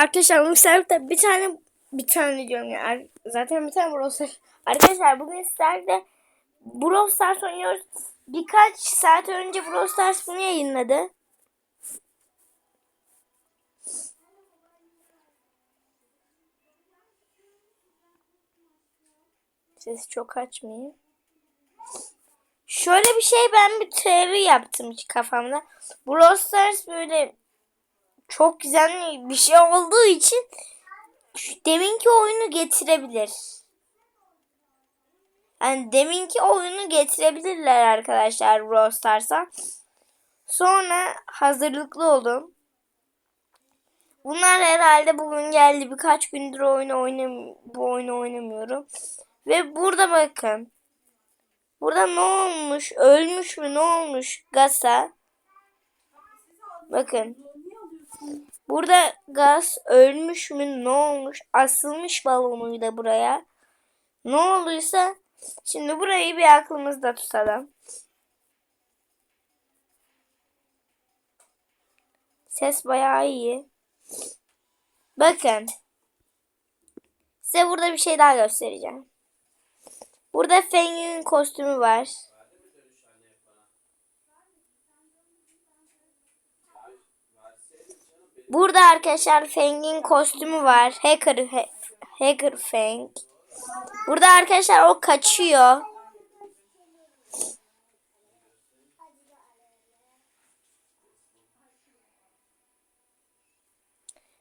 arkadaşlar bu serverda bir tane bir tane diyorum ya. Zaten bir tane Brawl Stars. Arkadaşlar bugün sizlerle Brawl Stars oynuyoruz. Birkaç saat önce Brawl Stars bunu yayınladı. Sesi çok açmayayım. Şöyle bir şey ben bir teori yaptım kafamda. Brawl Stars böyle çok güzel bir şey olduğu için deminki oyunu getirebilir. Yani deminki oyunu getirebilirler arkadaşlar Brawl Stars'a. Sonra hazırlıklı olun. Bunlar herhalde bugün geldi. Birkaç gündür oyunu oynam bu oyunu oynamıyorum. Ve burada bakın. Burada ne olmuş? Ölmüş mü? Ne olmuş? Gasa. Bakın. Burada gaz ölmüş mü? Ne olmuş? Asılmış balonuyla buraya. Ne olduysa şimdi burayı bir aklımızda tutalım. Ses bayağı iyi. Bakın. Size burada bir şey daha göstereceğim. Burada Feng'in kostümü var. Burada arkadaşlar Feng'in kostümü var. Hacker he, Hacker Feng. Burada arkadaşlar o kaçıyor.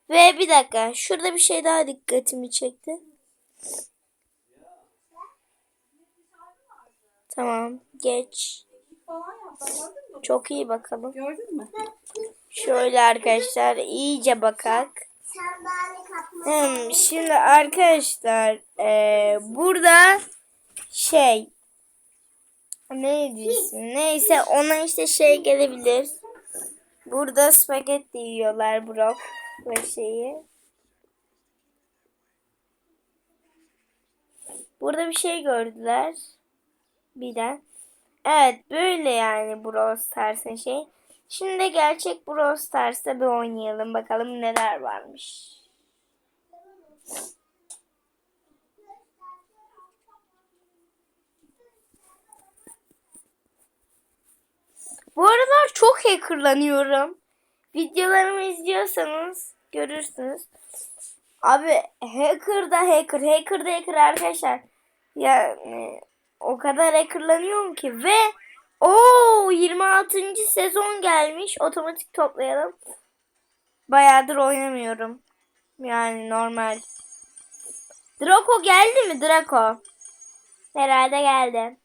Ve bir dakika. Şurada bir şey daha dikkatimi çekti. Tamam. Geç. Çok iyi bakalım. Gördün mü? Şöyle arkadaşlar iyice bakak. Hmm, şimdi arkadaşlar eee, burada şey neydi ismi? Neyse ona işte şey gelebilir. Burada spagetti yiyorlar Brock ve şeyi. Burada bir şey gördüler. Bir de. Evet böyle yani Brawl Stars'ın şey. Şimdi gerçek Brawl Stars'ta bir oynayalım. Bakalım neler varmış. Bu aralar çok hackerlanıyorum. Videolarımı izliyorsanız görürsünüz. Abi hacker da hacker, hacker da hacker arkadaşlar. Yani o kadar hackerlanıyorum ki ve o 26. sezon gelmiş. Otomatik toplayalım. Bayağıdır oynamıyorum. Yani normal. Draco geldi mi Draco? Herhalde geldi.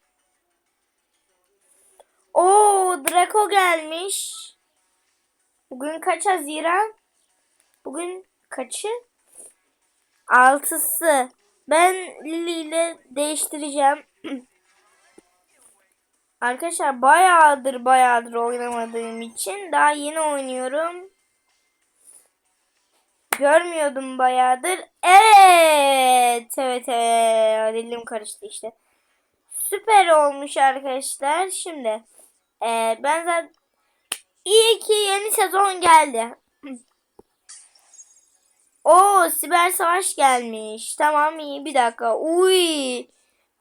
Oo Draco gelmiş. Bugün kaç Haziran? Bugün kaçı? Altısı. Ben Lily ile değiştireceğim. Arkadaşlar bayağıdır bayağıdır oynamadığım için daha yeni oynuyorum. Görmüyordum bayağıdır. Evet. Evet evet. Dilim karıştı işte. Süper olmuş arkadaşlar. Şimdi e, ben zaten iyi ki yeni sezon geldi. O siber savaş gelmiş. Tamam iyi bir dakika. Uy.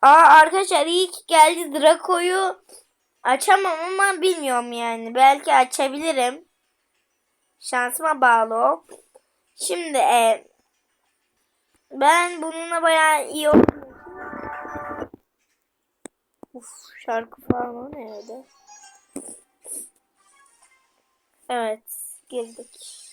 Aa arkadaşlar iyi ki geldi Draco'yu açamam ama bilmiyorum yani. Belki açabilirim. Şansıma bağlı o. Şimdi e, ben bununla bayağı iyi oldum. Uf şarkı falan nerede? Evet girdik.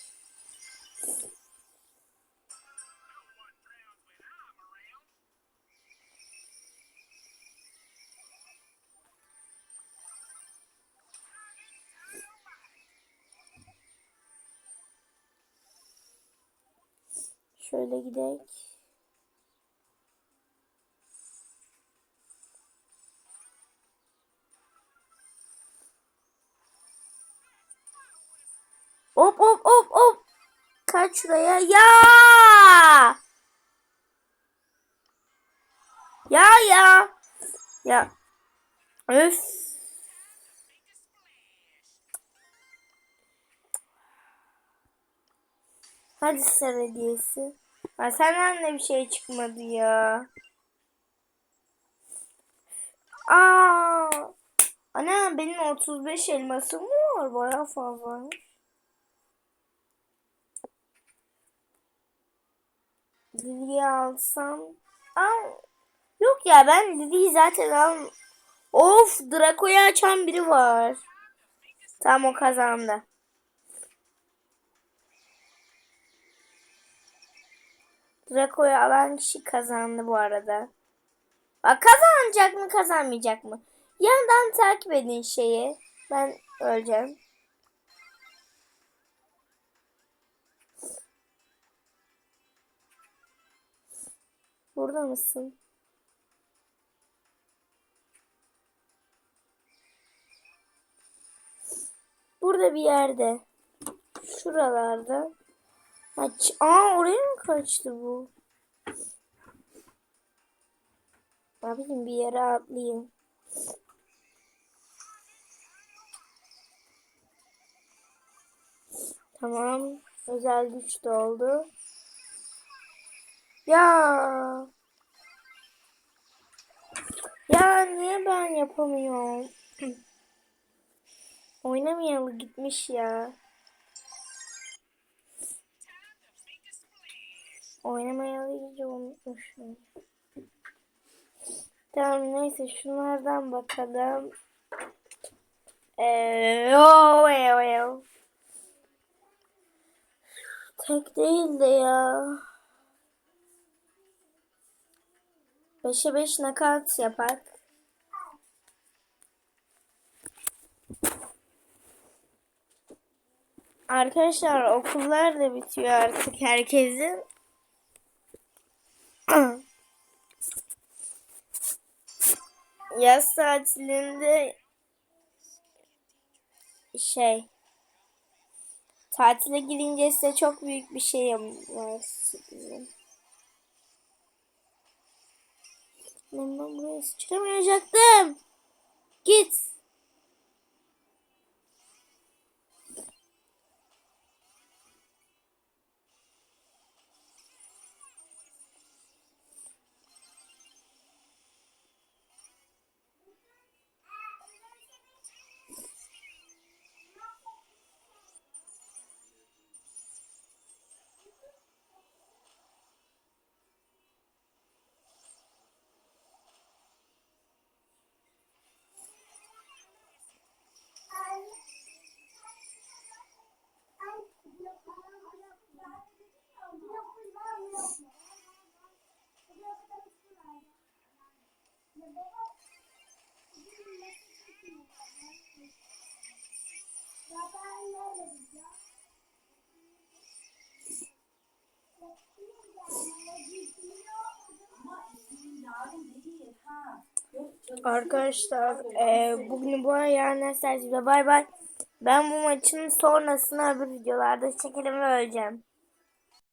Şöyle gidelim. Hop hop hop hop. Kaç şuraya. Ya! Ya ya. Ya. Öf. Hadi sarı hediyesi. Ha, senden de bir şey çıkmadı ya. Aa! Ana benim 35 elmasım var? Bayağı fazla. Lili'yi alsam. Al. Yok ya ben Lili'yi zaten al. Of Draco'yu açan biri var. Tamam o kazandı. Draco'yu alan kişi kazandı bu arada. Bak kazanacak mı kazanmayacak mı? Yandan takip edin şeyi. Ben öleceğim. Burada mısın? Burada bir yerde. Şuralarda. Aç. Aa oraya mı kaçtı bu? Abicim bir yere atlayayım. Tamam. Özel güç de oldu. Ya. Ya niye ben yapamıyorum? Oynamayalı gitmiş ya. Oynamayalı iyice unutmuşum. Tamam neyse şunlardan bakalım. Ee, oh, oh, oh. Tek değil de ya. 5'e 5 nakat yapak. Arkadaşlar okullar da bitiyor artık herkesin. Yaz tatilinde şey tatile gidince size çok büyük bir şey var sürprizim. Ben buraya çıkamayacaktım. Git. Arkadaşlar e, bugün bu yarın derslerle bay bay. Ben bu maçın sonrasını öbür videolarda çekelim ve öleceğim.